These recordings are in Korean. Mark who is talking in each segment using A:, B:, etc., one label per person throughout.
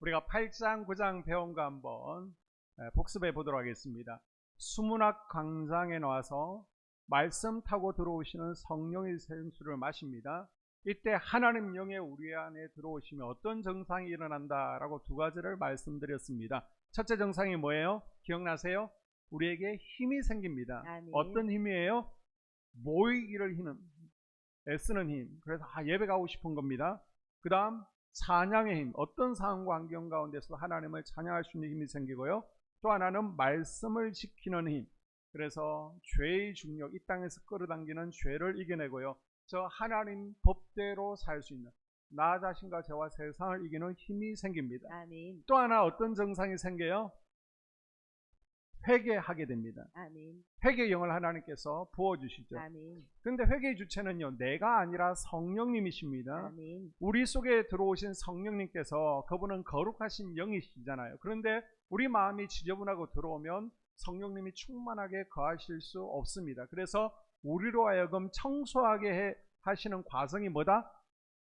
A: 우리가 8장, 9장 배운 거 한번 예, 복습해 보도록 하겠습니다. 수문학 광장에 나와서 말씀 타고 들어오시는 성령의 생수를 마십니다. 이때 하나님 영의 우리 안에 들어오시면 어떤 정상이 일어난다라고 두 가지를 말씀드렸습니다. 첫째 정상이 뭐예요? 기억나세요? 우리에게 힘이 생깁니다.
B: 아멘.
A: 어떤 힘이에요? 모이기를 힘은 애쓰는 힘. 그래서 아, 예배 가고 싶은 겁니다. 그 다음 찬양의 힘. 어떤 상황과 환경 가운데서 하나님을 찬양할 수 있는 힘이 생기고요. 또 하나는 말씀을 지키는 힘. 그래서 죄의 중력, 이 땅에서 끌어당기는 죄를 이겨내고요. 저 하나님 법대로 살 수 있는 나 자신과 저와 세상을 이기는 힘이 생깁니다.
B: 아멘.
A: 또 하나 어떤 정상이 생겨요? 회개하게 됩니다.
B: 아멘.
A: 회개 영을 하나님께서 부어 주시죠.
B: 아멘.
A: 근데 회개의 주체는요, 내가 아니라 성령님이십니다.
B: 아멘.
A: 우리 속에 들어오신 성령님께서 그분은 거룩하신 영이시잖아요. 그런데 우리 마음이 지저분하고 들어오면 성령님이 충만하게 거하실 수 없습니다. 그래서 우리로 하여금 청소하게 해- 하시는 과정이 뭐다?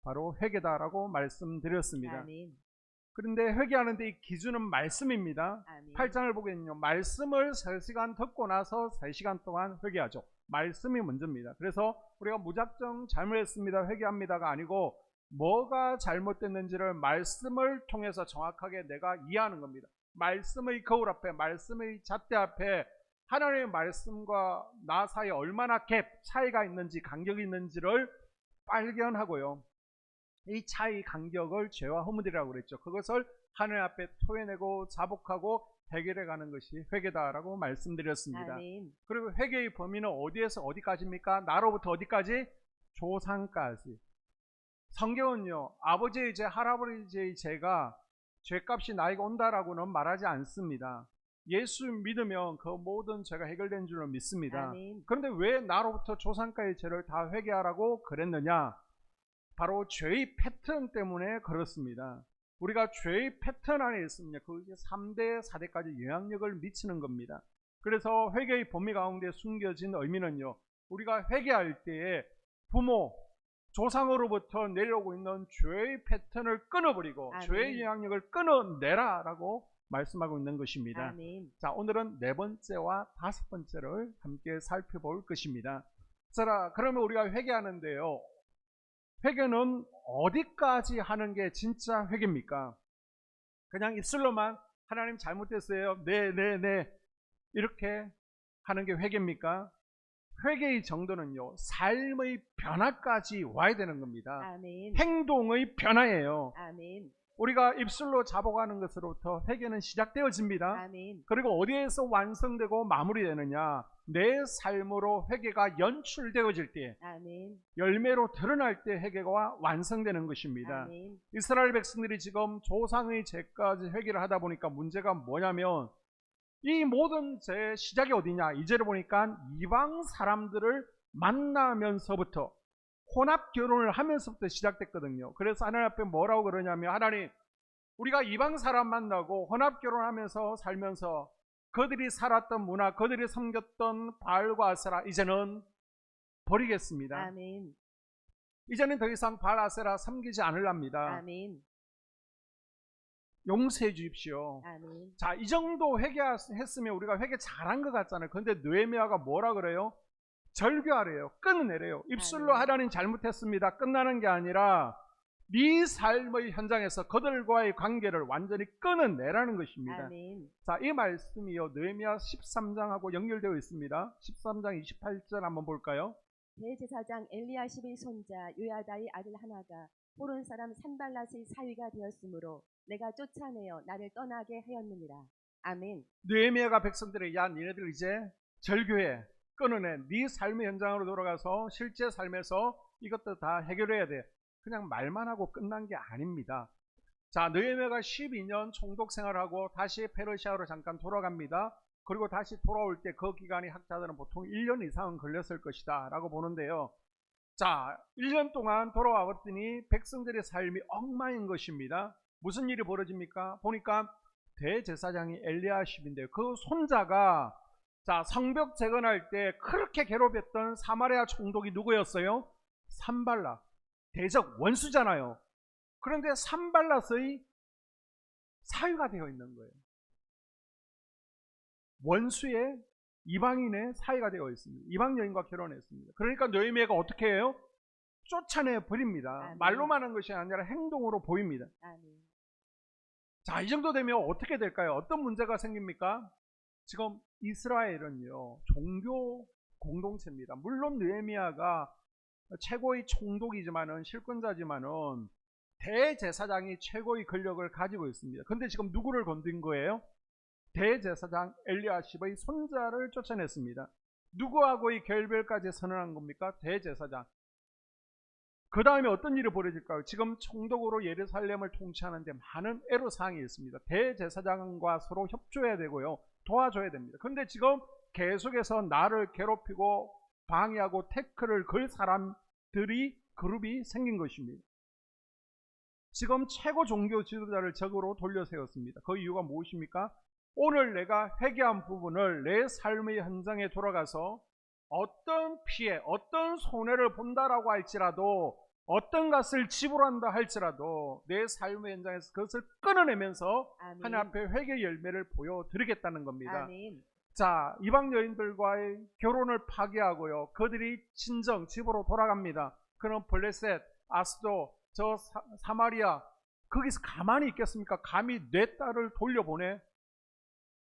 A: 바로 회개다라고 말씀드렸습니다.
B: 아멘.
A: 그런데 회개하는데 이 기준은 말씀입니다.
B: 아멘.
A: 8장을 보겠는요. 말씀을 3시간 듣고 나서 3시간 동안 회개하죠. 말씀이 먼저입니다. 그래서 우리가 무작정 잘못했습니다. 회개합니다가 아니고 뭐가 잘못됐는지를 말씀을 통해서 정확하게 내가 이해하는 겁니다. 말씀의 거울 앞에 말씀의 잣대 앞에 하나님의 말씀과 나 사이에 얼마나 갭 차이가 있는지 간격이 있는지를 발견하고요. 이 차이 간격을 죄와 허물이라고 그랬죠. 그것을 하늘 앞에 토해내고 자복하고 해결해 가는 것이 회개다라고 말씀드렸습니다.
B: 아멘.
A: 그리고 회개의 범위는 어디에서 어디까지입니까? 나로부터 어디까지? 조상까지. 성경은요, 아버지의 죄, 할아버지의 죄가 죄값이 나에게 온다라고는 말하지 않습니다. 예수 믿으면 그 모든 죄가 해결된 줄로 믿습니다.
B: 아멘.
A: 그런데 왜 나로부터 조상까지 죄를 다 회개하라고 그랬느냐? 바로 죄의 패턴 때문에 그렇습니다. 우리가 죄의 패턴 안에 있습니다. 그것이 3대, 4대까지 영향력을 미치는 겁니다. 그래서 회개의 범위 가운데 숨겨진 의미는요. 우리가 회개할 때에 부모, 조상으로부터 내려오고 있는 죄의 패턴을 끊어버리고
B: 아멘.
A: 죄의 영향력을 끊어내라라고 말씀하고 있는 것입니다.
B: 아멘.
A: 자, 오늘은 네 번째와 다섯 번째를 함께 살펴볼 것입니다. 자, 그러면 우리가 회개하는데요. 회개는 어디까지 하는 게 진짜 회개입니까? 그냥 입술로만 하나님 잘못됐어요. 네, 네, 네. 이렇게 하는 게 회개입니까? 회개의 정도는요, 삶의 변화까지 와야 되는 겁니다.
B: 아멘.
A: 행동의 변화예요.
B: 아멘.
A: 우리가 입술로 자복하는 것으로부터 회개는 시작되어집니다.
B: 아멘.
A: 그리고 어디에서 완성되고 마무리되느냐? 내 삶으로 회개가 연출되어질 때,
B: 아멘.
A: 열매로 드러날 때 회개가 완성되는 것입니다.
B: 아멘.
A: 이스라엘 백성들이 지금 조상의 죄까지 회개를 하다 보니까 문제가 뭐냐면 이 모든 죄의 시작이 어디냐? 이제를 보니까 이방 사람들을 만나면서부터 혼합 결혼을 하면서부터 시작됐거든요. 그래서 하나님 앞에 뭐라고 그러냐면 하나님 우리가 이방 사람 만나고 혼합 결혼하면서 살면서 그들이 살았던 문화, 그들이 섬겼던 바알과 아세라 이제는 버리겠습니다.
B: 아멘.
A: 이제는 더 이상 바알 아세라 섬기지 않으랍니다.
B: 아멘.
A: 용서해 주십시오.
B: 아멘.
A: 자, 이 정도 회개했으면 우리가 회개 잘한 것 같잖아요. 그런데 느헤미야가 뭐라 그래요? 절교하래요. 끊어내래요. 입술로
B: 아멘.
A: 하나님 잘못했습니다. 끝나는 게 아니라 네 삶의 현장에서 그들과의 관계를 완전히 끊어내라는 것입니다.
B: 아멘.
A: 자, 이 말씀이요. 느헤미야 13장하고 연결되어 있습니다. 13장 28절 한번 볼까요?
B: 대제사장 엘리야십의 손자 요야다의 아들 하나가 호론 사람 산발랏의 사위가 되었으므로 내가 쫓아내어 나를 떠나게 하였느니라. 아멘.
A: 느헤미야가 백성들에게 야 니네들 이제 절교해 끊어내 네 삶의 현장으로 돌아가서 실제 삶에서 이것도 다 해결해야 돼 그냥 말만 하고 끝난 게 아닙니다. 자 느헤미야가 12년 총독 생활하고 다시 페르시아로 잠깐 돌아갑니다. 그리고 다시 돌아올 때 그 기간이 학자들은 보통 1년 이상은 걸렸을 것이다 라고 보는데요. 자 1년 동안 돌아와 봤더니 백성들의 삶이 엉망인 것입니다. 무슨 일이 벌어집니까? 보니까 대제사장이 엘리야십인데요. 그 손자가 자 성벽 재건할 때 그렇게 괴롭혔던 사마리아 총독이 누구였어요? 산발라 대적 원수잖아요. 그런데 산발라의 사유가 되어 있는 거예요. 원수의 이방인의 사이가 되어 있습니다. 이방 여인과 결혼했습니다. 그러니까 노예미가 어떻게 해요? 쫓아내 버립니다.
B: 아멘.
A: 말로만 한 것이 아니라 행동으로 보입니다.
B: 아멘.
A: 자, 이 정도 되면 어떻게 될까요? 어떤 문제가 생깁니까? 지금 이스라엘은요, 종교 공동체입니다. 물론 느헤미야가 최고의 총독이지만은 실권자지만은 대제사장이 최고의 권력을 가지고 있습니다. 근데 지금 누구를 건든 거예요? 대제사장 엘리아십의 손자를 쫓아냈습니다. 누구하고의 결별까지 선언한 겁니까? 대제사장. 그 다음에 어떤 일이 벌어질까요? 지금 총독으로 예루살렘을 통치하는데 많은 애로사항이 있습니다. 대제사장과 서로 협조해야 되고요. 도와줘야 됩니다. 근데 지금 계속해서 나를 괴롭히고 방해하고 태클을 걸 사람들이 그룹이 생긴 것입니다. 지금 최고 종교 지도자를 적으로 돌려 세웠습니다. 그 이유가 무엇입니까? 오늘 내가 회개한 부분을 내 삶의 현장에 돌아가서 어떤 피해, 어떤 손해를 본다라고 할지라도 어떤 것을 지불한다 할지라도 내 삶의 현장에서 그것을 끊어내면서. 하나님 앞에 회개 열매를 보여드리겠다는 겁니다.
B: 아멘.
A: 자, 이방 여인들과의 결혼을 파기하고요. 그들이 친정 집으로 돌아갑니다. 그럼 블레셋, 아스도, 저 사, 마리아 거기서 가만히 있겠습니까? 감히 내 딸을 돌려보내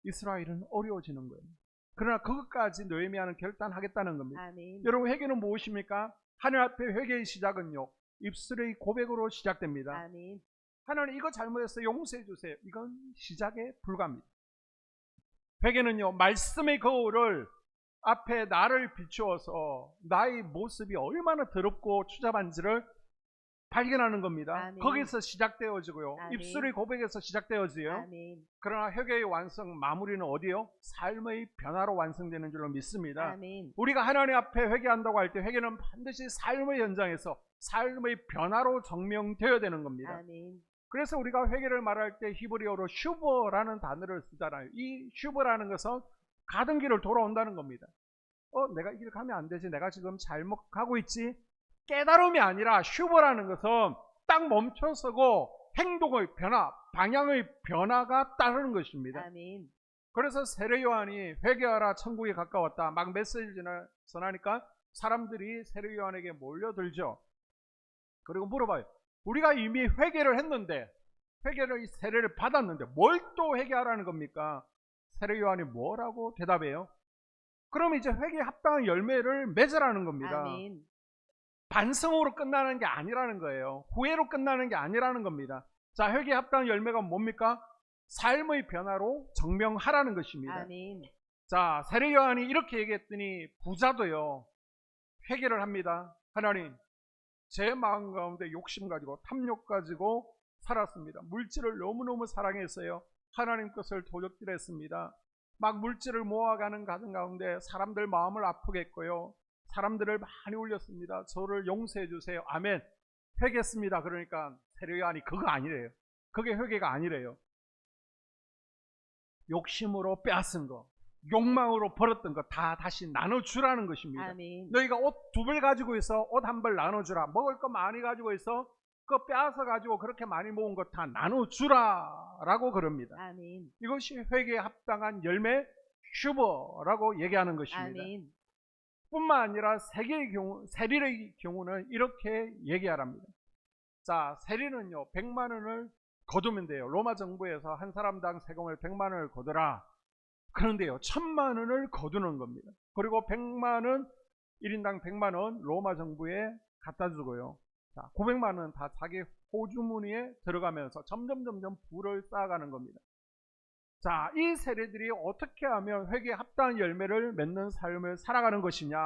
A: 이스라엘은 어려워지는 거예요. 그러나 그것까지 노예미야는 결단하겠다는 겁니다.
B: 아멘.
A: 여러분 회개는 무엇입니까? 하늘 앞에 회개의 시작은요. 입술의 고백으로 시작됩니다.
B: 아멘.
A: 하나님 이거 잘못했어 용서해 주세요. 이건 시작에 불과합니다. 회개는요 말씀의 거울을 앞에 나를 비추어서 나의 모습이 얼마나 더럽고 추잡한지를 발견하는 겁니다.
B: 아멘.
A: 거기서 시작되어지고요.
B: 아멘.
A: 입술의 고백에서 시작되어지요.
B: 아멘.
A: 그러나 회개의 완성 마무리는 어디요? 삶의 변화로 완성되는 줄로 믿습니다.
B: 아멘.
A: 우리가 하나님 앞에 회개한다고 할 때 회개는 반드시 삶의 현장에서 삶의 변화로 증명되어야 되는 겁니다.
B: 아멘.
A: 그래서 우리가 회개를 말할 때 히브리어로 슈버라는 단어를 쓰잖아요. 이 슈버라는 것은 가던 길을 돌아온다는 겁니다. 어, 내가 이 길 가면 안 되지. 내가 지금 잘못 가고 있지. 깨달음이 아니라 슈버라는 것은 딱 멈춰서고 행동의 변화, 방향의 변화가 따르는 것입니다.
B: 아멘.
A: 그래서 세례 요한이 회개하라 천국이 가까웠다 막 메시지를 전하니까 사람들이 세례 요한에게 몰려들죠. 그리고 물어봐요. 우리가 이미 회개를 했는데 회개를 세례를 받았는데 뭘 또 회개하라는 겁니까? 세례 요한이 뭐라고 대답해요? 그럼 이제 회개에 합당한 열매를 맺으라는 겁니다.
B: 아멘.
A: 반성으로 끝나는 게 아니라는 거예요. 후회로 끝나는 게 아니라는 겁니다. 자, 회개에 합당한 열매가 뭡니까? 삶의 변화로 증명하라는 것입니다.
B: 아멘.
A: 자, 세례 요한이 이렇게 얘기했더니 부자도요. 회개를 합니다. 하나님, 제 마음 가운데 욕심 가지고 탐욕 가지고 살았습니다. 물질을 너무너무 사랑했어요. 하나님 것을 도적질했습니다. 막 물질을 모아가는 가정 가운데 사람들 마음을 아프게 했고요. 사람들을 많이 울렸습니다. 저를 용서해 주세요. 아멘. 회개했습니다. 그러니까 세례 요한이 그거 아니래요. 그게 회개가 아니래요. 욕심으로 빼앗은 거, 욕망으로 벌었던 거다 다시 나눠주라는 것입니다.
B: 아멘.
A: 너희가 옷 두 벌 가지고 있어 옷 한 벌 나눠주라. 먹을 거 많이 가지고 있어 그거 빼앗아 가지고 그렇게 많이 모은 거다 나눠주라라고 그럽니다.
B: 아멘.
A: 이것이 회개에 합당한 열매 슈버라고 얘기하는 것입니다.
B: 아멘.
A: 뿐만 아니라 세계의 경우, 세릴의 경우는 이렇게 얘기하랍니다. 자, 세리는요, 100만 원을 거두면 돼요. 로마 정부에서 한 사람당 세금을 100만 원을 거두라. 그런데요, 1000만 원을 거두는 겁니다. 그리고 100만 원, 1인당 100만 원 로마 정부에 갖다 주고요. 자, 900만 원 다 자기 호주머니에 들어가면서 점점 점점 부를 쌓아가는 겁니다. 자, 이 세례들이 어떻게 하면 회개에 합당한 열매를 맺는 삶을 살아가는 것이냐?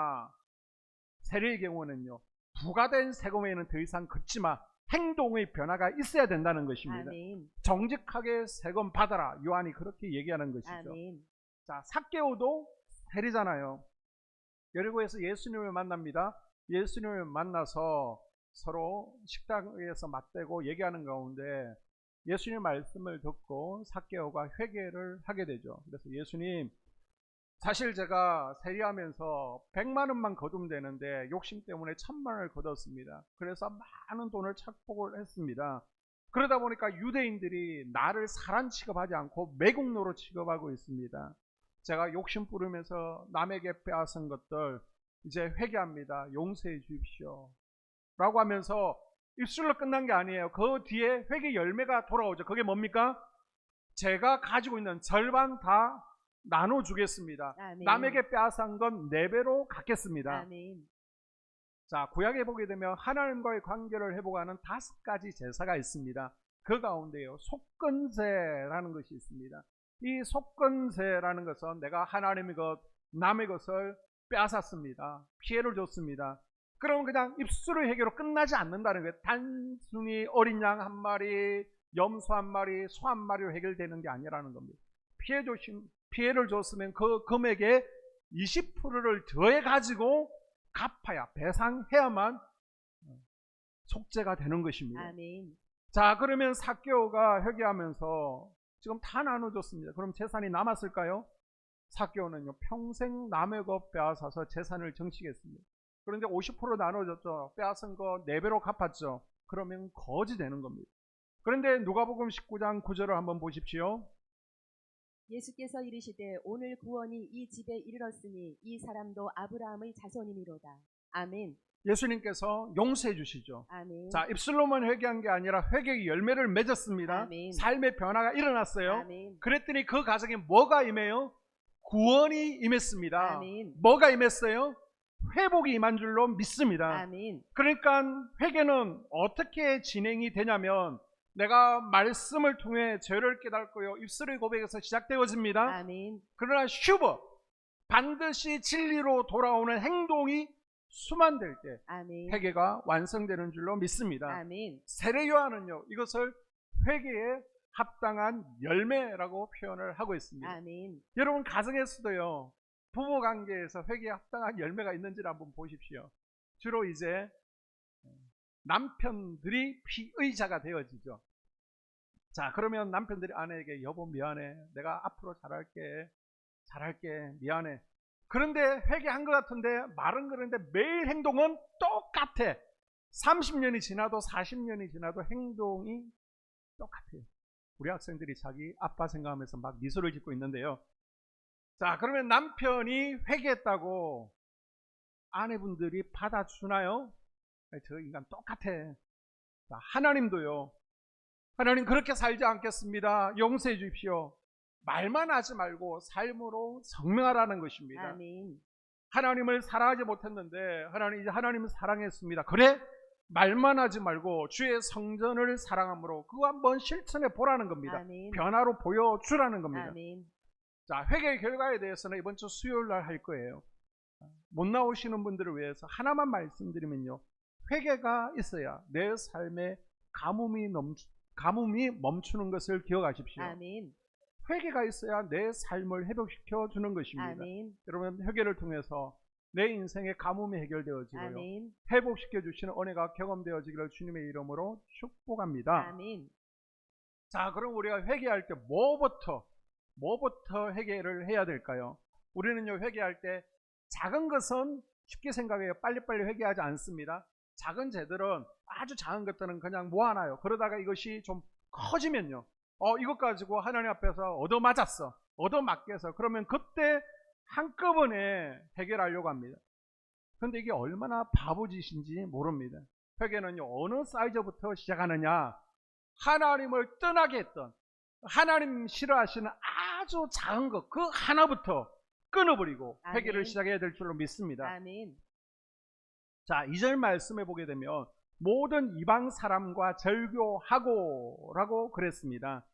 A: 세례의 경우는요, 부과된 세금에는 더 이상 걷지마 행동의 변화가 있어야 된다는 것입니다.
B: 아멘.
A: 정직하게 세금 받아라. 요한이 그렇게 얘기하는 것이죠.
B: 아멘.
A: 자, 삭개오도 세리잖아요. 여리고에서 예수님을 만납니다. 예수님을 만나서 서로 식당에서 맞대고 얘기하는 가운데 예수님 말씀을 듣고 삭개오가 회개를 하게 되죠. 그래서 예수님 사실 제가 세리하면서 100만 원만 거두면 되는데 욕심 때문에 천만 원을 거뒀습니다. 그래서 많은 돈을 착복을 했습니다. 그러다 보니까 유대인들이 나를 사람 취급하지 않고 매국노로 취급하고 있습니다. 제가 욕심 부르면서 남에게 빼앗은 것들 이제 회개합니다. 용서해 주십시오. 라고 하면서 입술로 끝난 게 아니에요. 그 뒤에 회개 열매가 돌아오죠. 그게 뭡니까? 제가 가지고 있는 절반 다 나눠주겠습니다.
B: 아멘.
A: 남에게 빼앗은 건네 배로 갚겠습니다.
B: 아멘.
A: 자, 구약에 보게 되면 하나님과의 관계를 회복하는 다섯 가지 제사가 있습니다. 그 가운데요, 속건제라는 것이 있습니다. 이 속건제라는 것은 내가 하나님의 것, 남의 것을 빼앗았습니다. 피해를 줬습니다. 그러면 그냥 입술의 해결로 끝나지 않는다는 거예요. 단순히 어린 양 한 마리, 염소 한 마리, 소 한 마리로 해결되는 게 아니라는 겁니다. 피해 주신, 피해를 줬으면 그 금액의 20%를 더해 가지고 갚아야 배상해야만 속죄가 되는 것입니다.
B: 아멘.
A: 자 그러면 사개오가 회개하면서 지금 다 나눠줬습니다. 그럼 재산이 남았을까요? 사개오는요 평생 남의 것 빼앗아서 재산을 정치겠습니다. 그런데 50% 나눠줬죠. 빼앗은 거 4배로 갚았죠. 그러면 거지 되는 겁니다. 그런데 누가복음 19장 9절을 한번 보십시오.
B: 예수께서 이르시되 오늘 구원이 이 집에 이르렀으니 이 사람도 아브라함의 자손이니로다. 아멘.
A: 예수님께서 용서해 주시죠.
B: 아멘.
A: 자, 입술로만 회개한 게 아니라 회개의 열매를 맺었습니다.
B: 아멘.
A: 삶의 변화가 일어났어요.
B: 아멘.
A: 그랬더니 그 가정에 뭐가 임해요? 구원이 임했습니다.
B: 아멘.
A: 뭐가 임했어요? 회복이 임한 줄로 믿습니다.
B: 아멘.
A: 그러니까 회개는 어떻게 진행이 되냐면 내가 말씀을 통해 죄를 깨닫고요. 입술의 고백에서 시작되어집니다.
B: 아멘.
A: 그러나 슈버 반드시 진리로 돌아오는 행동이 수만될 때
B: 아멘.
A: 회개가 완성되는 줄로 믿습니다.
B: 아멘.
A: 세례 요한은요 이것을 회개에 합당한 열매라고 표현을 하고 있습니다.
B: 아멘.
A: 여러분 가정에서도요 부부 관계에서 회개에 합당한 열매가 있는지를 한번 보십시오. 주로 이제 남편들이 피의자가 되어지죠. 자 그러면 남편들이 아내에게 여보 미안해 내가 앞으로 잘할게 잘할게 미안해 그런데 회개한 것 같은데 말은 그런데 매일 행동은 똑같아. 30년이 지나도 40년이 지나도 행동이 똑같아요. 우리 학생들이 자기 아빠 생각하면서 막 미소를 짓고 있는데요. 자 그러면 남편이 회개했다고 아내분들이 받아주나요? 저 인간 똑같아. 자, 하나님도요. 하나님 그렇게 살지 않겠습니다. 용서해 주십시오 말만 하지 말고 삶으로 성명하라는 것입니다
B: 아멘.
A: 하나님을 사랑하지 못했는데 하나님 이제 하나님을 사랑했습니다. 그래? 말만 하지 말고 주의 성전을 사랑함으로 그거 한번 실천해 보라는 겁니다.
B: 아멘.
A: 변화로 보여주라는 겁니다.
B: 아멘.
A: 자, 회개의 결과에 대해서는 이번 주 수요일 날 할 거예요. 못 나오시는 분들을 위해서 하나만 말씀드리면요. 회개가 있어야 내 삶에 가뭄이 넘 가뭄이 멈추는 것을 기억하십시오.
B: 아멘.
A: 회개가 있어야 내 삶을 회복시켜 주는 것입니다.
B: 아멘.
A: 여러분 회개를 통해서 내 인생의 가뭄이 해결되어지고요.
B: 아멘.
A: 회복시켜 주시는 은혜가 경험되어지기를 주님의 이름으로 축복합니다.
B: 아멘.
A: 자, 그럼 우리가 회개할 때 뭐부터 뭐부터 회개를 해야 될까요? 우리는요 회개할 때 작은 것은 쉽게 생각해요. 빨리빨리 회개하지 않습니다. 작은 죄들은 아주 작은 것들은 그냥 모아놔요. 그러다가 이것이 좀 커지면요. 어, 이것 가지고 하나님 앞에서 얻어맞았어. 얻어맞게서. 그러면 그때 한꺼번에 해결하려고 합니다. 근데 이게 얼마나 바보짓인지 모릅니다. 회개는요, 어느 사이즈부터 시작하느냐? 하나님을 떠나게 했던, 하나님 싫어하시는 아주 작은 것, 그 하나부터 끊어버리고
B: 아멘.
A: 회개를 시작해야 될 줄로 믿습니다.
B: 아멘.
A: 자, 2절 말씀에 보게 되면 모든 이방 사람과 절교하고 라고 그랬습니다.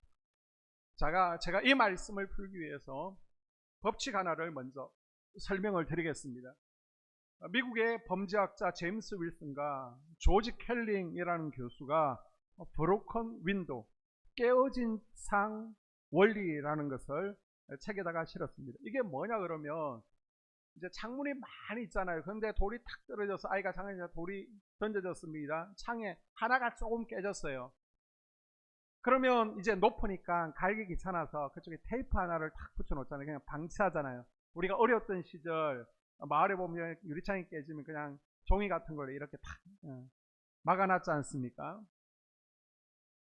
A: 제가, 제가 이 말씀을 풀기 위해서 법칙 하나를 먼저 설명을 드리겠습니다. 미국의 범죄학자 제임스 윌슨과 조지 켈링이라는 교수가 브로컨 윈도, 깨어진 상 원리라는 것을 책에다가 실었습니다. 이게 뭐냐 그러면 이제 창문이 많이 있잖아요. 그런데 돌이 탁 떨어져서 아이가 장애자 돌이 던져졌습니다. 창에 하나가 조금 깨졌어요. 그러면 이제 높으니까 갈기 귀찮아서 그쪽에 테이프 하나를 탁 붙여놓잖아요. 그냥 방치하잖아요. 우리가 어렸던 시절 마을에 보면 유리창이 깨지면 그냥 종이 같은 걸로 이렇게 탁 어, 막아놨지 않습니까?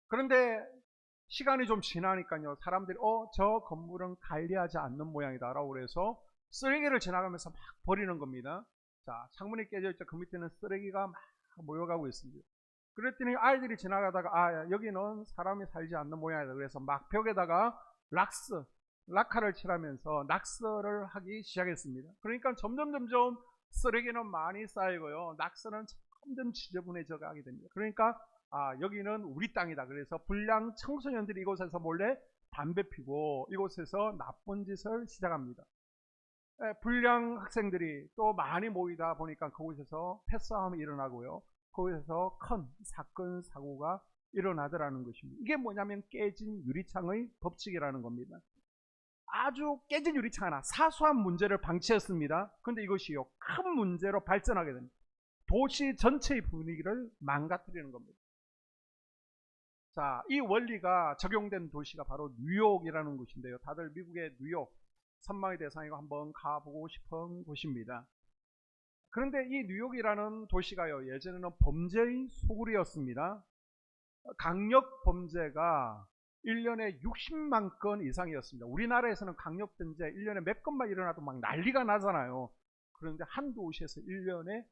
A: 그런데 시간이 좀 지나니까요. 사람들이 어 저 건물은 관리하지 않는 모양이다라고 그래서 쓰레기를 지나가면서 막 버리는 겁니다. 자 창문이 깨져 있죠. 그 밑에는 쓰레기가 막 모여가고 있습니다. 그랬더니 아이들이 지나가다가 아 여기는 사람이 살지 않는 모양이다. 그래서 막 벽에다가 락스 락카를 칠하면서 낙서를 하기 시작했습니다. 그러니까 점점 점점 쓰레기는 많이 쌓이고요. 낙서는 점점 지저분해져 가게 됩니다. 그러니까 아, 여기는 우리 땅이다. 그래서 불량 청소년들이 이곳에서 몰래 담배 피고 이곳에서 나쁜 짓을 시작합니다. 에, 불량 학생들이 또 많이 모이다 보니까 그곳에서 패싸움이 일어나고요. 거기서 큰 사건 사고가 일어나더라는 것입니다. 이게 뭐냐면 깨진 유리창의 법칙이라는 겁니다. 아주 깨진 유리창 하나 사소한 문제를 방치했습니다. 그런데 이것이요 큰 문제로 발전하게 됩니다. 도시 전체의 분위기를 망가뜨리는 겁니다. 자, 이 원리가 적용된 도시가 바로 뉴욕이라는 곳인데요. 다들 미국의 뉴욕 선망의 대상이고 한번 가보고 싶은 곳입니다. 그런데 이 뉴욕이라는 도시가요, 예전에는 범죄의 소굴이었습니다. 강력 범죄가 1년에 60만 건 이상이었습니다. 우리나라에서는 강력 범죄 1년에 몇 건만 일어나도 막 난리가 나잖아요. 그런데 한 도시에서 1년에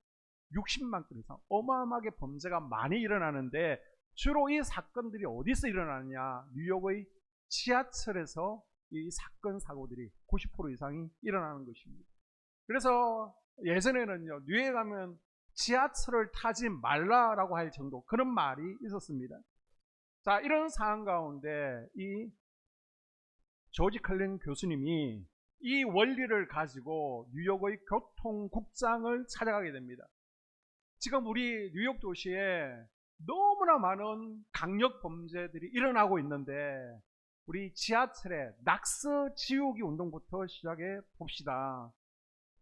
A: 60만 건 이상 어마어마하게 범죄가 많이 일어나는데 주로 이 사건들이 어디서 일어나느냐 뉴욕의 지하철에서 이 사건 사고들이 90% 이상이 일어나는 것입니다. 그래서 예전에는요 뉴욕에 가면 지하철을 타지 말라라고 할 정도 그런 말이 있었습니다. 자 이런 상황 가운데 이 조지 클린 교수님이 이 원리를 가지고 뉴욕의 교통국장을 찾아가게 됩니다. 지금 우리 뉴욕 도시에 너무나 많은 강력 범죄들이 일어나고 있는데 우리 지하철에 낙서 지우기 운동부터 시작해 봅시다.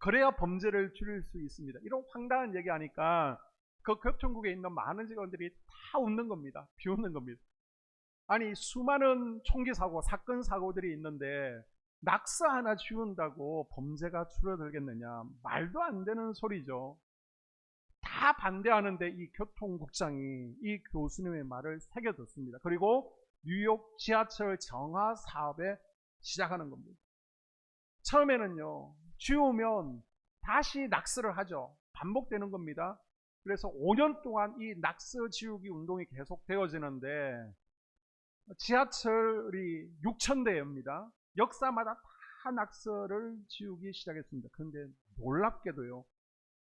A: 그래야 범죄를 줄일 수 있습니다. 이런 황당한 얘기하니까 그 교통국에 있는 많은 직원들이 다 웃는 겁니다. 비웃는 겁니다. 아니 수많은 총기 사고, 사건 사고들이 있는데 낙서 하나 지운다고 범죄가 줄어들겠느냐? 말도 안 되는 소리죠. 다 반대하는데 이 교통국장이 이 교수님의 말을 새겨듣습니다. 그리고 뉴욕 지하철 정화 사업에 시작하는 겁니다. 처음에는요, 지우면 다시 낙서를 하죠. 반복되는 겁니다. 그래서 5년 동안 이 낙서 지우기 운동이 계속 되어지는데 지하철이 6천 대입니다. 역사마다 다 낙서를 지우기 시작했습니다. 그런데 놀랍게도요.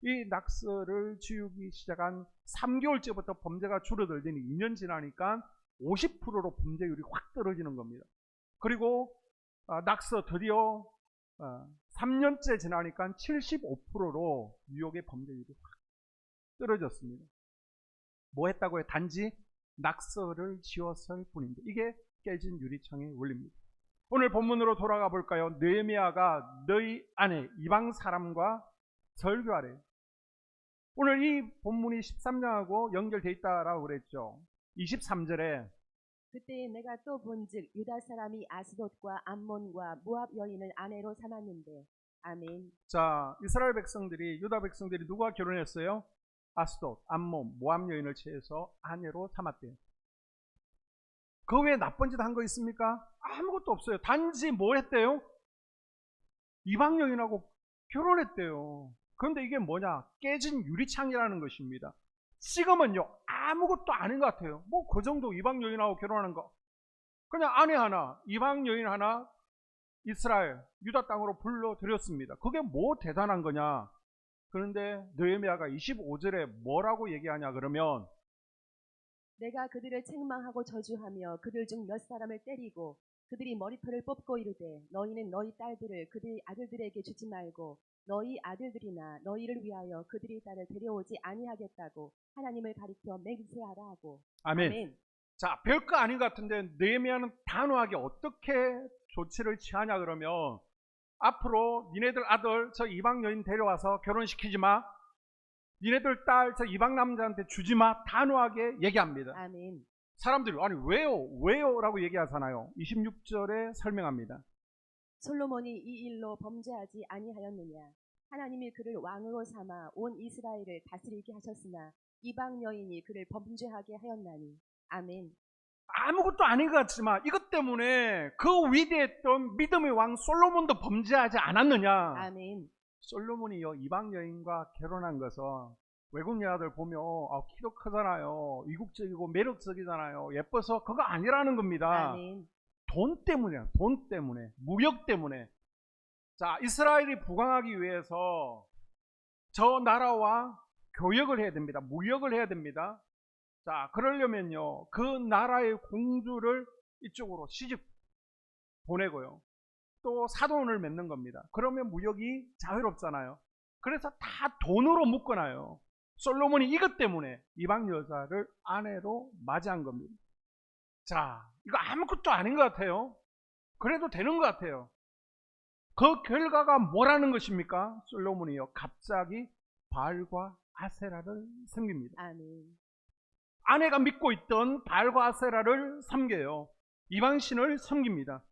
A: 이 낙서를 지우기 시작한 3개월째부터 범죄가 줄어들더니 2년 지나니까 50%로 범죄율이 확 떨어지는 겁니다. 그리고 아, 낙서 드디어 3년째 지나니까 75%로 뉴욕의 범죄율이 확 떨어졌습니다. 뭐 했다고요? 단지 낙서를 지웠을 뿐인데 이게 깨진 유리창의 원리입니다. 오늘 본문으로 돌아가 볼까요? 느헤미야가 너희 안에 이방 사람과 설교하래. 오늘 이 본문이 13장하고 연결돼 있다라고 그랬죠. 23절에
B: 그때 내가 또 본즉 유다 사람이 아스돗과 암몬과 모압 여인을 아내로 삼았는데 아멘.
A: 자 이스라엘 백성들이 유다 백성들이 누가 결혼했어요? 아스돗, 암몬, 모압 여인을 취해서 아내로 삼았대요. 그 외에 나쁜 짓 한 거 있습니까? 아무것도 없어요. 단지 뭐 했대요? 이방 여인하고 결혼했대요. 그런데 이게 뭐냐? 깨진 유리창이라는 것입니다. 지금은요, 아무것도 아닌 것 같아요. 뭐 그 정도 이방 여인하고 결혼하는 거. 그냥 아내 하나, 이방 여인 하나, 이스라엘, 유다 땅으로 불러들였습니다. 그게 뭐 대단한 거냐? 그런데 느헤미야가 25절에 뭐라고 얘기하냐 그러면
B: 내가 그들을 책망하고 저주하며 그들 중 몇 사람을 때리고 그들이 머리털을 뽑고 이르되 너희는 너희 딸들을 그들의 아들들에게 주지 말고 너희 아들들이나 너희를 위하여 그들의 딸을 데려오지 아니하겠다고 하나님을 가리켜 맹세하라 하고
A: 아멘.
B: 아멘.
A: 자, 별거 아닌 것 같은데 느헤미야는 단호하게 어떻게 조치를 취하냐 그러면 앞으로 니네들 아들 저 이방 여인 데려와서 결혼시키지 마. 니네들 딸 저 이방 남자한테 주지 마. 단호하게 얘기합니다.
B: 아멘.
A: 사람들이 아니 왜요? 왜요? 라고 얘기하잖아요. 26절에 설명합니다.
B: 솔로몬이 이 일로 범죄하지 아니하였느냐 하나님이 그를 왕으로 삼아 온 이스라엘을 다스리게 하셨으나 이방 여인이 그를 범죄하게 하였나니 아멘.
A: 아무것도 아닌 것 같지만 이것 때문에 그 위대했던 믿음의 왕 솔로몬도 범죄하지 않았느냐?
B: 아멘.
A: 솔로몬이요 이방 여인과 결혼한 것은 외국 여자들 보면 아, 키도 크잖아요, 이국적이고 매력적이잖아요, 예뻐서 그거 아니라는 겁니다.
B: 아멘.
A: 돈 때문이야, 돈 때문에, 무역 때문에. 자, 이스라엘이 부강하기 위해서 저 나라와 교역을 해야 됩니다. 무역을 해야 됩니다. 자, 그러려면요, 그 나라의 공주를 이쪽으로 시집 보내고요. 또 사돈을 맺는 겁니다. 그러면 무역이 자유롭잖아요. 그래서 다 돈으로 묶어놔요. 솔로몬이 이것 때문에 이방 여자를 아내로 맞이한 겁니다. 자, 이거 아무것도 아닌 것 같아요. 그래도 되는 것 같아요. 그 결과가 뭐라는 것입니까? 솔로몬이요. 갑자기 바알과 아세라를 섬깁니다.
B: 아멘.
A: 아내가 믿고 있던 바알과 아세라를 섬겨요. 이방신을 섬깁니다.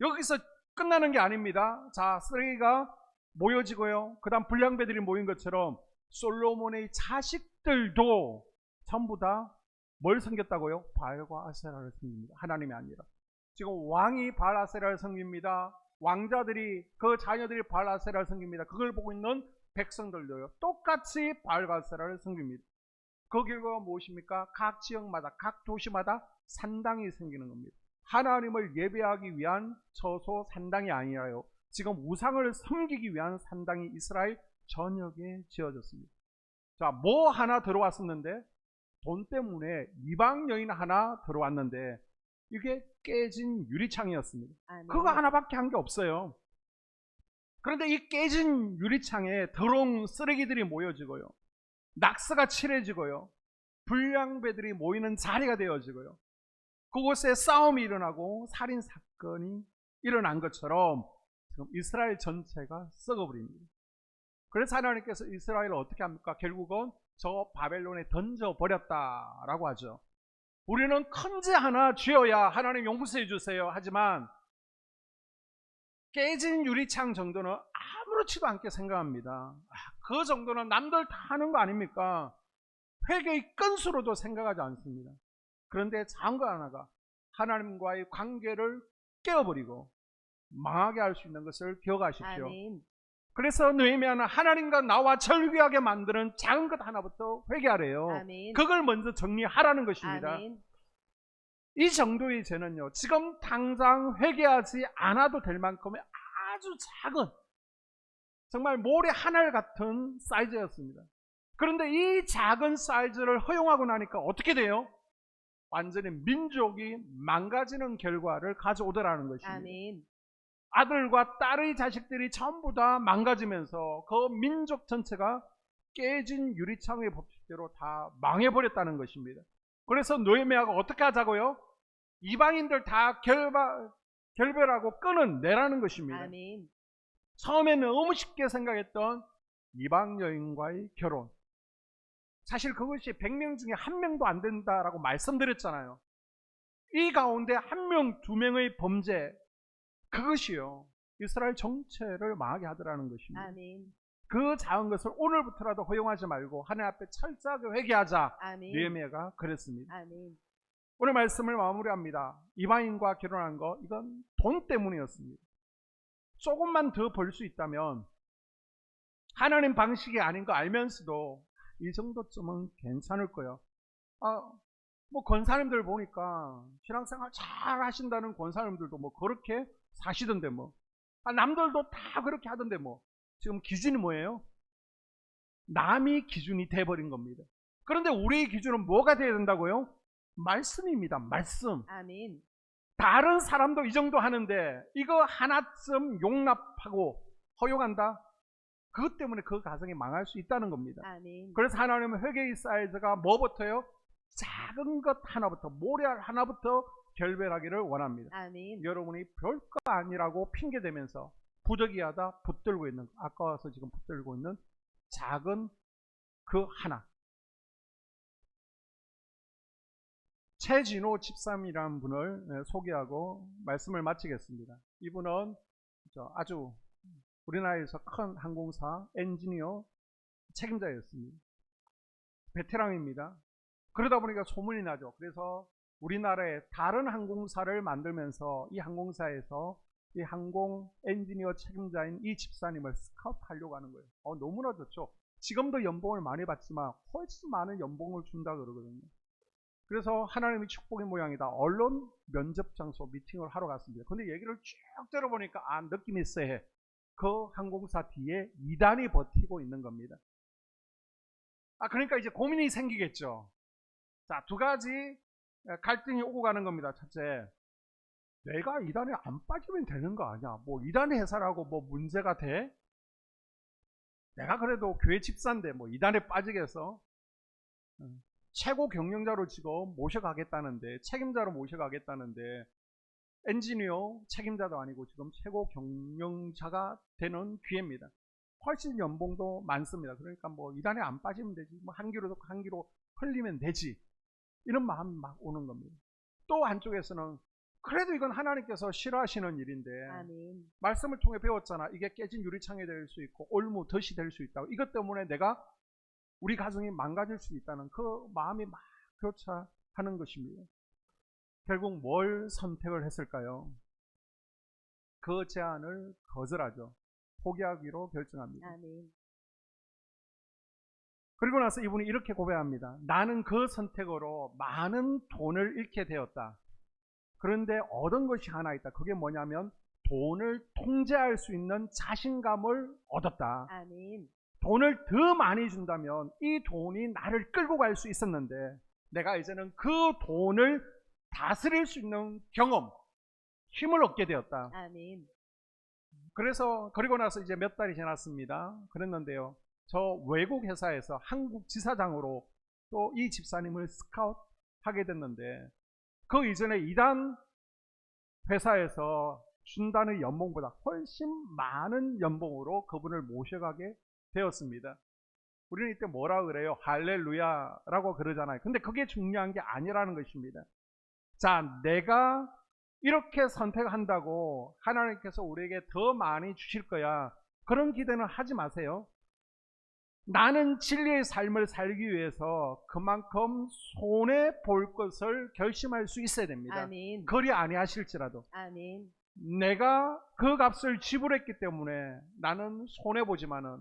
A: 여기서 끝나는 게 아닙니다. 자, 쓰레기가 모여지고요. 그 다음 불량배들이 모인 것처럼 솔로몬의 자식들도 전부 다 뭘 섬겼다고요? 바알과 아세라를 섬깁니다. 하나님이 아니라. 지금 왕이 바알 아세라를 섬깁니다. 왕자들이 그 자녀들이 바알 아세라를 섬깁니다. 그걸 보고 있는 백성들도요. 똑같이 바알과 아세라를 섬깁니다. 그 결과가 무엇입니까? 각 지역마다, 각 도시마다 산당이 생기는 겁니다. 하나님을 예배하기 위한 처소 산당이 아니라요. 지금 우상을 섬기기 위한 산당이 이스라엘 전역에 지어졌습니다. 자, 뭐 하나 들어왔었는데 돈 때문에 이방 여인 하나 들어왔는데 이게 깨진 유리창이었습니다.
B: 아멘.
A: 그거 하나밖에 한 게 없어요. 그런데 이 깨진 유리창에 더러운 쓰레기들이 모여지고요. 낙서가 칠해지고요. 불량배들이 모이는 자리가 되어지고요. 그곳에 싸움이 일어나고 살인 사건이 일어난 것처럼 지금 이스라엘 전체가 썩어버립니다. 그래서 하나님께서 이스라엘을 어떻게 합니까? 결국은 저 바벨론에 던져버렸다라고 하죠. 우리는 큰 죄 하나 쥐어야 하나님 용서해 주세요. 하지만 깨진 유리창 정도는 아무렇지도 않게 생각합니다. 아, 그 정도는 남들 다 하는 거 아닙니까? 회개의 건수로도 생각하지 않습니다. 그런데 작은 거 하나가 하나님과의 관계를 깨어버리고 망하게 할 수 있는 것을 기억하십시오.
B: 아멘.
A: 그래서 느헤미야는 하나님과 나와 절규하게 만드는 작은 것 하나부터 회개하래요.
B: 아멘.
A: 그걸 먼저 정리하라는 것입니다.
B: 아멘.
A: 이 정도의 죄는요, 지금 당장 회개하지 않아도 될 만큼의 아주 작은, 정말 모래 한알 같은 사이즈였습니다. 그런데 이 작은 사이즈를 허용하고 나니까 어떻게 돼요? 완전히 민족이 망가지는 결과를 가져오더라는 것입니다.
B: 아멘.
A: 아들과 딸의 자식들이 전부 다 망가지면서 그 민족 전체가 깨진 유리창의 법칙대로 다 망해버렸다는 것입니다. 그래서 노예미아가 어떻게 하자고요? 이방인들 다 결바, 결별하고 끊어내라는 것입니다.
B: 아멘.
A: 처음에는 너무 쉽게 생각했던 이방 여인과의 결혼. 사실 그것이 100명 중에 한 명도 안 된다라고 말씀드렸잖아요. 이 가운데 한 명, 두 명의 범죄, 그것이요. 이스라엘 정체를 망하게 하더라는 것입니다.
B: 아멘.
A: 그 작은 것을 오늘부터라도 허용하지 말고 하늘 앞에 철저하게 회개하자.
B: 아멘.
A: 느헤미야가 그랬습니다.
B: 아멘.
A: 오늘 말씀을 마무리합니다. 이방인과 결혼한 거 이건 돈 때문이었습니다. 조금만 더 벌 수 있다면 하나님 방식이 아닌 거 알면서도 이 정도쯤은 괜찮을 거예요. 아, 뭐 권사님들 보니까 신앙생활 잘 하신다는 권사님들도 뭐 그렇게 사시던데 뭐. 아, 남들도 다 그렇게 하던데 뭐. 지금 기준이 뭐예요? 남이 기준이 돼버린 겁니다. 그런데 우리의 기준은 뭐가 돼야 된다고요? 말씀입니다. 말씀.
B: 아멘.
A: 다른 사람도 이 정도 하는데 이거 하나쯤 용납하고 허용한다? 그것 때문에 그 가정이 망할 수 있다는 겁니다.
B: 아멘.
A: 그래서 하나님은 회개의 사이즈가 뭐부터요? 작은 것 하나부터, 모래알 하나부터 결별하기를 원합니다.
B: 아멘.
A: 여러분이 별거 아니라고 핑계 대면서 부득이하다 붙들고 있는, 아까워서 지금 붙들고 있는 작은 그 하나. 최진호 집사님이라는 분을 예, 소개하고 말씀을 마치겠습니다. 이분은 저 아주 우리나라에서 큰 항공사 엔지니어 책임자였습니다. 베테랑입니다. 그러다 보니까 소문이 나죠. 그래서 우리나라에 다른 항공사를 만들면서 이 항공사에서 이 항공 엔지니어 책임자인 이 집사님을 스카우트 하려고 하는 거예요. 어, 너무나 좋죠. 지금도 연봉을 많이 받지만 훨씬 많은 연봉을 준다 그러거든요. 그래서 하나님의 축복의 모양이다. 언론 면접 장소 미팅을 하러 갔습니다. 근데 얘기를 쭉 들어보니까 아 느낌이 쎄해. 그 항공사 뒤에 이단이 버티고 있는 겁니다. 아 그러니까 이제 고민이 생기겠죠. 자 두 가지 갈등이 오고 가는 겁니다. 첫째, 내가 이단에 안 빠지면 되는 거 아니야? 뭐 이단의 회사라고 뭐 문제가 돼? 내가 그래도 교회 집사인데 뭐 이단에 빠지겠어? 음, 최고 경영자로 지금 모셔가겠다는데 책임자로 모셔가겠다는데 엔지니어 책임자도 아니고 지금 최고 경영자가 되는 기회입니다. 훨씬 연봉도 많습니다. 그러니까 뭐 이단에 안 빠지면 되지. 뭐 한 기로 한 기로 흘리면 되지. 이런 마음이 막 오는 겁니다. 또 한쪽에서는 그래도 이건 하나님께서 싫어하시는 일인데
B: 아멘.
A: 말씀을 통해 배웠잖아. 이게 깨진 유리창이 될 수 있고 올무 덫이 될 수 있다고. 이것 때문에 내가 우리 가정이 망가질 수 있다는 그 마음이 막 교차하는 것입니다. 결국 뭘 선택을 했을까요? 그 제안을 거절하죠. 포기하기로 결정합니다.
B: 아멘.
A: 그리고 나서 이분이 이렇게 고백합니다. 나는 그 선택으로 많은 돈을 잃게 되었다. 그런데 얻은 것이 하나 있다. 그게 뭐냐면 돈을 통제할 수 있는 자신감을 얻었다.
B: 아멘.
A: 돈을 더 많이 준다면 이 돈이 나를 끌고 갈 수 있었는데 내가 이제는 그 돈을 다스릴 수 있는 경험, 힘을 얻게 되었다.
B: 아멘.
A: 그래서 그리고 나서 이제 몇 달이 지났습니다. 그랬는데요. 저 외국 회사에서 한국 지사장으로 또 이 집사님을 스카우트 하게 됐는데 그 이전에 이단 회사에서 준다는 연봉보다 훨씬 많은 연봉으로 그분을 모셔가게 되었습니다. 우리는 이때 뭐라 그래요? 할렐루야라고 그러잖아요. 근데 그게 중요한 게 아니라는 것입니다. 자, 내가 이렇게 선택한다고 하나님께서 우리에게 더 많이 주실 거야. 그런 기대는 하지 마세요. 나는 진리의 삶을 살기 위해서 그만큼 손해 볼 것을 결심할 수 있어야 됩니다.
B: 아멘.
A: 그리 아니하실지라도
B: 아멘.
A: 내가 그 값을 지불했기 때문에 나는 손해 보지만은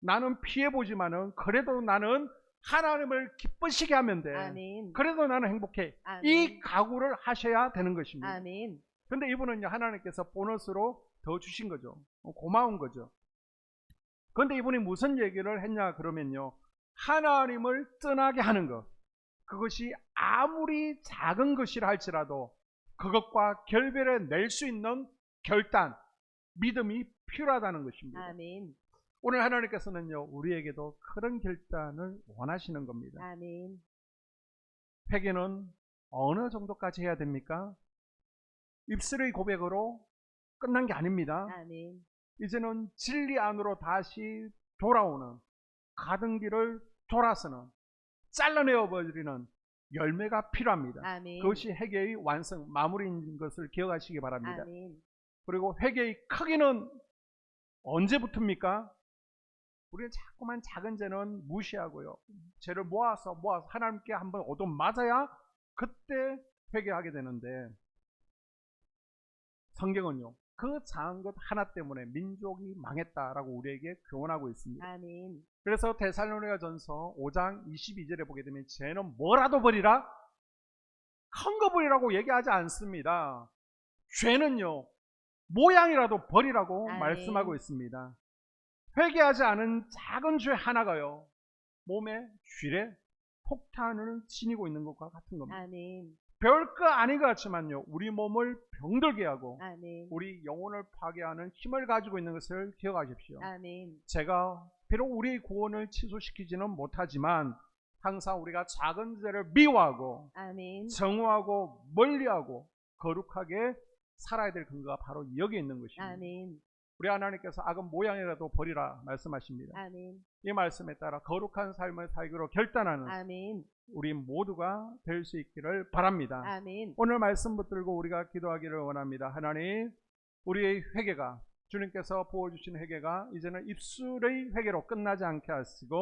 A: 나는 피해 보지만은 그래도 나는 하나님을 기쁘시게 하면 돼.
B: 아멘.
A: 그래도 나는 행복해.
B: 아멘.
A: 이 각오를 하셔야 되는 것입니다.
B: 아멘.
A: 근데 이분은요, 하나님께서 보너스로 더 주신 거죠. 어, 고마운 거죠. 근데 이분이 무슨 얘기를 했냐, 그러면요. 하나님을 떠나게 하는 것. 그것이 아무리 작은 것이라 할지라도 그것과 결별해 낼 수 있는 결단, 믿음이 필요하다는 것입니다.
B: 아멘.
A: 오늘 하나님께서는요, 우리에게도 그런 결단을 원하시는 겁니다.
B: 아멘.
A: 회개는 어느 정도까지 해야 됩니까? 입술의 고백으로 끝난 게 아닙니다.
B: 아멘.
A: 이제는 진리 안으로 다시 돌아오는 가던 길을 돌아서는 잘라내어 버리는 열매가 필요합니다.
B: 아멘.
A: 그것이 회개의 완성 마무리인 것을 기억하시기 바랍니다.
B: 아멘.
A: 그리고 회개의 크기는 언제부터입니까? 우리는 자꾸만 작은 죄는 무시하고요. 죄를 모아서 모아서 하나님께 한번 얻어 맞아야 그때 회개하게 되는데 성경은요. 그 작은 것 하나 때문에 민족이 망했다라고 우리에게 교훈하고 있습니다.
B: 아멘.
A: 그래서 데살로니가 전서 5장 22절에 보게 되면 죄는 뭐라도 버리라 큰 거 버리라고 얘기하지 않습니다. 죄는요 모양이라도 버리라고
B: 아멘.
A: 말씀하고 있습니다. 회개하지 않은 작은 죄 하나가요 몸에 쥐래 폭탄을 지니고 있는 것과 같은 겁니다.
B: 아멘.
A: 별거 아닌 것 같지만요 우리 몸을 병들게 하고
B: 아멘.
A: 우리 영혼을 파괴하는 힘을 가지고 있는 것을 기억하십시오.
B: 아멘.
A: 제가 비록 우리의 구원을 취소시키지는 못하지만 항상 우리가 작은 죄를 미워하고
B: 아멘.
A: 정오하고 멀리하고 거룩하게 살아야 될 근거가 바로 여기 있는 것입니다.
B: 아멘.
A: 우리 하나님께서 악은 모양이라도 버리라 말씀하십니다.
B: 아멘.
A: 이 말씀에 따라 거룩한 삶을 살기로 결단하는
B: 아멘.
A: 우리 모두가 될 수 있기를 바랍니다.
B: 아멘.
A: 오늘 말씀 붙들고 우리가 기도하기를 원합니다. 하나님, 우리의 회개가 주님께서 부어주신 회개가 이제는 입술의 회개로 끝나지 않게 하시고